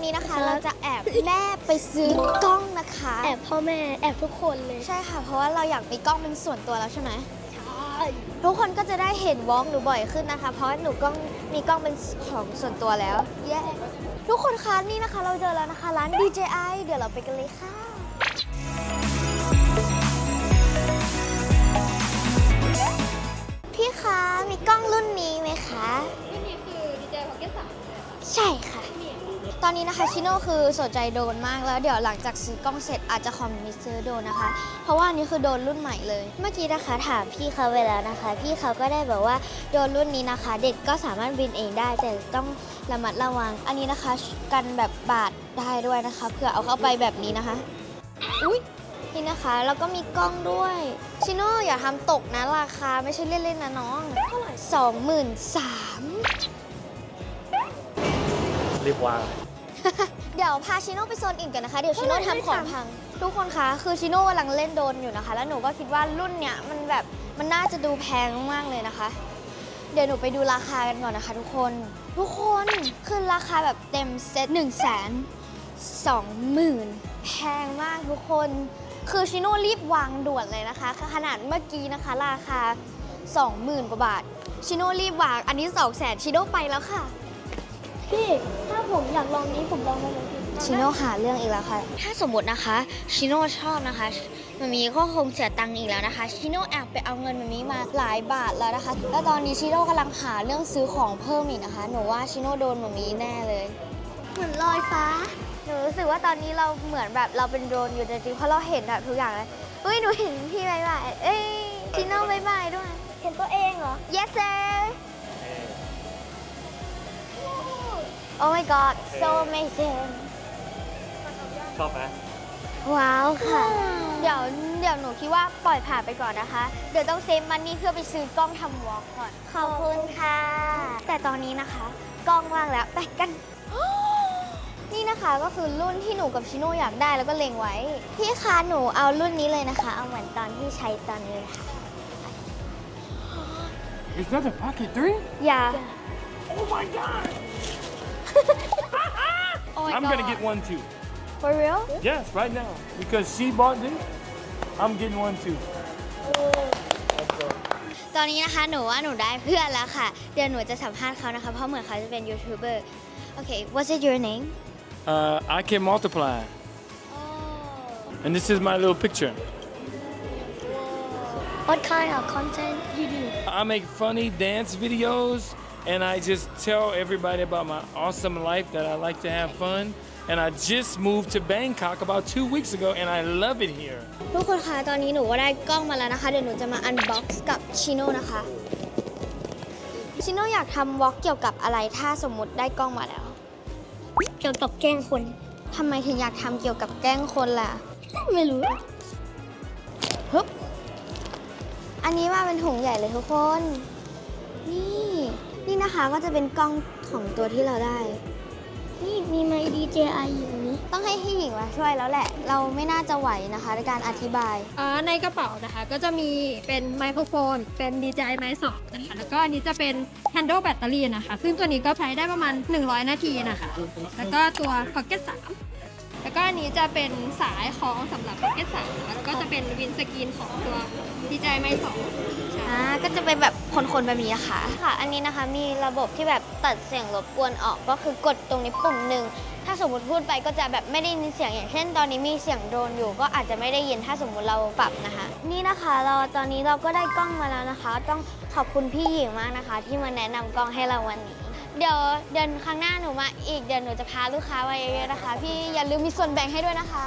วันนี้นะคะเราจะแอบแม่ไปซื้อกล้องนะคะ แอบพ่อแม่แอบทุกคนเลย ใช่ค่ะ เพราะว่าเราอยากมีกล้องเป็นส่วนตัวแล้วใช่ไหมใช่ทุกคนก็จะได้เห็นวอล์กหนูบ่อยขึ้นนะคะ เพราะว่าหนูกล้องมีกล้องเป็นของส่วนตัวแล้วเย้ทุกคนคะนี่นะคะ เราเจอแล้วนะคะ ร้าน DJI เดี๋ยวเราไปกันเลยค่ะ ตอนนี้นะคะชิโน่คือสนใจโดนมากแล้วเดี๋ยวหลังจากซื้อกล้องเสร็จอาจจะคอมมิตซื้อโดนนะคะ เพราะว่าอันนี้คือโดนรุ่นใหม่เลย เมื่อกี้นะคะถามพี่เขาไปแล้วนะคะ พี่เขาก็ได้บอกว่าโดนรุ่นนี้นะคะ เด็กก็สามารถบินเองได้ แต่ต้องระมัดระวัง อันนี้นะคะกันแบบบาดได้ด้วยนะคะเผื่อเอาเข้าไปแบบนี้นะคะ อุ้ยนี่นะคะแล้วก็มีกล้องด้วยชิโน่อย่าทำตกนะราคาไม่ใช่เล่นๆนะน้องเท่าไหร่สองหมื่นสามรีบวาง เดี๋ยวพาชิโน่ไปโซนอื่นกันนะคะ เดี๋ยวชิโน่ทำของพัง ทุกคนคะ คือชิโน่กำลังเล่นโดรนอยู่นะคะ แล้วหนูก็คิดว่ารุ่นเนี้ยมันแบบมันน่าจะดูแพงมากๆเลยนะคะ เดี๋ยวหนูไปดูราคากันก่อนนะคะ ทุกคน ทุกคนคือราคาแบบเต็มเซ็ต1นึ่งแสนสองหมื่นแพงมากทุกคน คือชิโน่รีบวางด่วนเลยนะคะ ขนาดเมื่อกี้นะคะ ราคา 20,000กว่าบาท ชิโน่รีบวาง อันนี้2 0 0แสนชิโน่ไปแล้วค่ะ พี่ถ้าผมอยากลองนี้ผมลองได้เลยพี่ชิโน่หาเรื่องอีกแล้วค่ะ ถ้าสมมตินะคะชิโน่ชอบนะคะมามีก็คงเสียตังค์อีกแล้วนะคะชิโน่แอบไปเอาเงินมามีมาหลายบาทแล้วนะคะ แล้วตอนนี้ชิโน่กำลังหาเรื่องซื้อของเพิ่มอีกนะคะ หนูว่าชิโน่โดนมามีแน่เลยเหมือนลอยฟ้า หนูรู้สึกว่าตอนนี้เราเหมือนแบบเราเป็นโดรนอยู่จริงๆเพราะเราเห็นแบบทุกอย่างเลยเฮ้ยหนูเห็นพี่บายบายเอ้ยชิโน่บายบายด้วย เห็นตัวเองเหรอ yes sir oh my god so amazing ชอบไหมว้าวค่ะ เดี๋ยวเดี๋ยวหนูคิดว่าปล่อยผ่านไปก่อนนะคะ เดี๋ยวต้องเซฟมันนี่เพื่อไปซื้อกล้องทำวอล์กก่อน ขอบคุณค่ะ แต่ตอนนี้นะคะ กล้องว่างแล้วไปกัน นี่นะคะก็คือรุ่นที่หนูกับชิโน่อยากได้แล้วก็เล็งไว้ พี่คะหนูเอารุ่นนี้เลยนะคะ เอาเหมือนตอนที่ใช้ตอนนี้เลยค่ะ Is that a Pocket 3? อย่า Oh my god! Oh my I'm gonna God. get one too. for real Yes, right now. Because she bought this, I'm getting one too. ตอนนี้นะคะหนูว่าหนูได้เพื่อนแล้วค่ะ เดี๋ยวหนูจะสัมภาษณ์เขานะคะ เพราะเหมือนเขาจะเป็นยูทูบเบอร์โอเค what's it your name Uh, I can multiply. oh And this is my little picture. What kind of content you do I make funny dance videos and I just tell everybody about my awesome life that I like to have fun. And I just moved to Bangkok about two weeks ago and I love it here. ทุกคนคะตอนนี้หนูก็ได้กล้องมาแล้วนะคะ เดี๋ยวหนูจะมาอันบ็อกซ์กับชิโน่นะคะ ชิโน่อยากทำวอล์กเกี่ยวกับอะไรถ้าสมมุติได้กล้องมาแล้ว เกี่ยวกับแกล้งคน ทำไมถึงอยากทำเกี่ยวกับแกล้งคนล่ะ ไม่รู้ฮึบอันนี้มาเป็นถุงใหญ่เลยทุกคน นี่ นี่นะคะก็จะเป็นกล้องของตัวที่เราได้ นี่มีไมค์ DJI อยู่นี้ ต้องให้พี่หญิงมาช่วยแล้วแหละ เราไม่น่าจะไหวนะคะ ในการอธิบาย อ่าในกระเป๋านะคะก็จะมีเป็นไมโครโฟน เป็น DJI Mic 2นะคะ แล้วก็อันนี้จะเป็น Handle Battery นะคะ ซึ่งตัวนี้ก็ใช้ได้ประมาณ 100 นาทีนะคะ แล้วก็ตัว Pocket 3 แล้วก็อันนี้จะเป็นสายคล้องสำหรับ Pocket 3นะคะแล้วก็จะเป็นวินสกรีนของตัว DJI Mic 2ใช่อ่าก็จะเป็นแบบคนๆแบบนี้นะคะ ค่ะ อันนี้นะคะมีระบบที่แบบตัดเสียงรบกวนออกก็คือกดตรงนี้ปุ่มหนึ่ง ถ้าสมมติพูดไปก็จะแบบไม่ได้ยินเสียงอย่างเช่น ตอนนี้มีเสียงโดรนอยู่ ก็อาจจะไม่ได้ยินถ้าสมมุติเราปรับนะคะ นี่นะคะเราตอนนี้เราก็ได้กล้องมาแล้วนะคะ ต้องขอบคุณพี่หญิงมากนะคะ ที่มาแนะนำกล้องให้เราวันนี้ เดี๋ยวเดือนครั้งหน้าหนูมาอีกเดือนหนูจะพาลูกค้ามาเยอะๆนะคะ พี่อย่าลืมมีส่วนแบ่งให้ด้วยนะคะ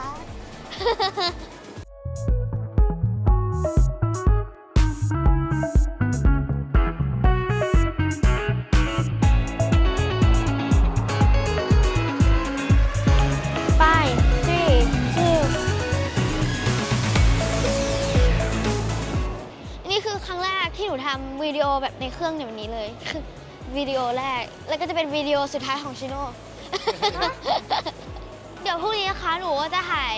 ที่หนูทำวิดีโอแบบในเครื่องแบบนี้เลยคือวิดีโอแรก แล้วก็จะเป็นวิดีโอสุดท้ายของชิโน่ เดี๋ยวพรุ่งนี้นะคะ หนูก็จะถ่าย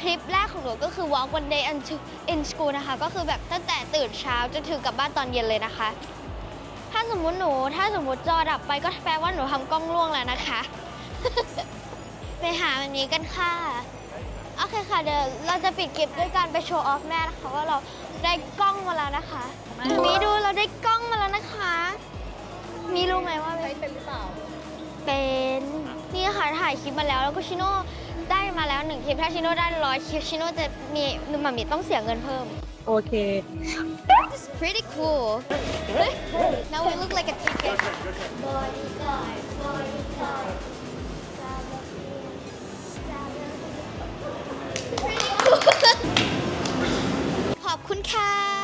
คลิปแรกของหนูก็คือ walk one day into in school นะคะ ก็คือแบบตั้งแต่ตื่นเช้าจนถึงกลับบ้านตอนเย็นเลยนะคะ ถ้าสมมุติหนู ถ้าสมมุติจอดับไปก็แปลว่าหนูทำกล้องล่วงแล้วนะคะ ไปหาแบบนี้กันค่ะ โอเคค่ะ เดี๋ยวเราจะปิดคลิปด้วยการไปโชว์ออฟแม่นะคะว่าเรา ได้กล้องมาแล้วนะคะมีดูเราได้กล้องมาแล้วนะคะ มีรู้ไหมว่าเป็นหรือเปล่า เป็น นี่ค่ะถ่ายคลิปมาแล้วแล้วก็ชิโน่ได้มาแล้วหนึ่งคลิปถ้าชิโน่ได้ร้อยคลิปชิโน่จะมีหนุ่มหมามีต้องเสียเงินเพิ่ม โอเค It's pretty cool. now we look like a ticket. ข อบคุณค่ะ